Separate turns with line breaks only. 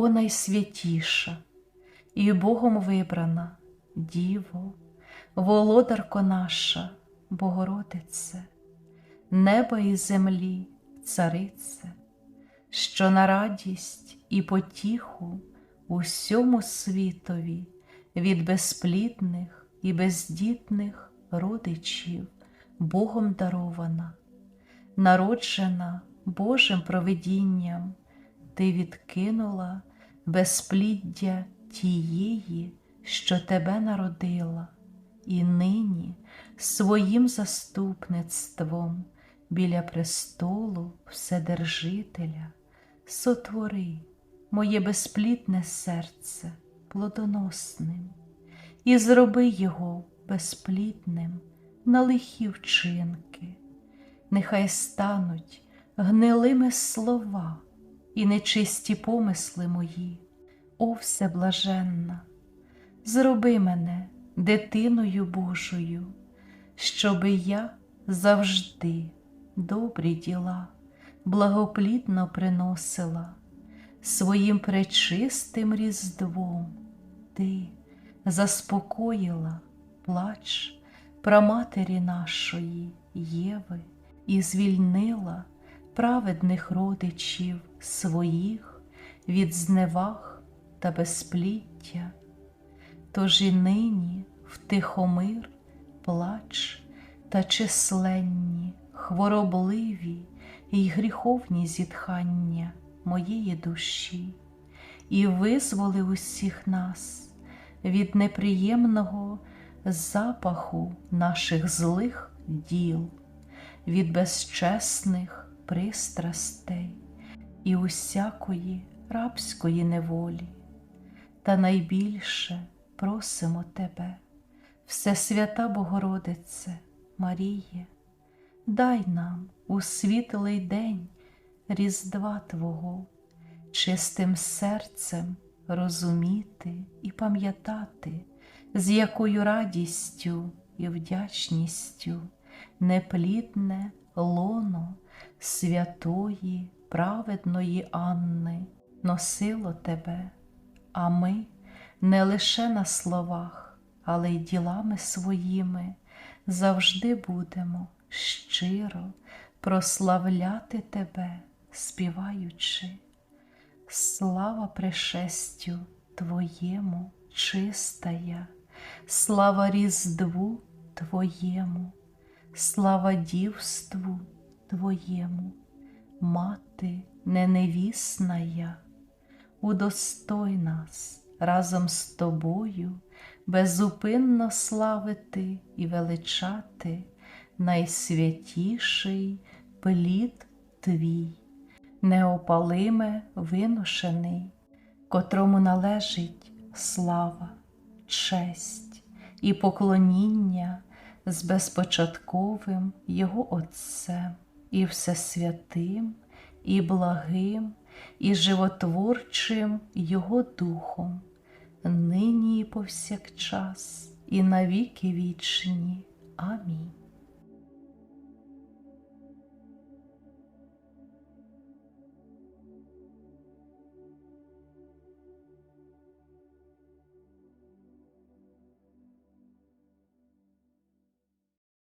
о найсвятіша, і Богом вибрана Діво, володарко наша, Богородице, неба і землі, царице, що на радість і потіху усьому світові від безплідних і бездітних родичів Богом дарована, народжена Божим провидінням, ти відкинула безпліддя тієї, що тебе народила, і нині своїм заступництвом біля престолу Вседержителя сотвори моє безплідне серце плодоносним і зроби його безплідним на лихі вчинки, нехай стануть гнилими слова і нечисті помисли мої, о Всеблаженна, зроби мене дитиною Божою, щоби я завжди добрі діла благоплідно приносила своїм пречистим різдвом. Ти заспокоїла плач праматері нашої Єви і звільнила праведних родичів своїх від зневаг та безпліття. Тож і нині втихомир плач та численні, хворобливі й гріховні зітхання моєї душі, і визволи усіх нас від неприємного запаху наших злих діл, від безчесних пристрастей і усякої рабської неволі. Та найбільше просимо Тебе, Всесвята Богородице, Маріє, дай нам у світлий день Різдва Твого, чистим серцем розуміти і пам'ятати, з якою радістю і вдячністю неплідне лоно святої, праведної Анни носило Тебе, а ми не лише на словах, але й ділами своїми завжди будемо щиро прославляти Тебе, співаючи. Слава пришестю Твоєму, чистая, слава Різдву Твоєму, слава дівству Твоєму, мати неневісная, удостой нас разом з Тобою безупинно славити і величати найсвятіший плід Твій неопалиме виношений, котрому належить слава, честь і поклоніння з безпочатковим Його Отцем і Всесвятим, і благим, і животворчим Його Духом, нині і повсякчас, і навіки вічні. Амінь.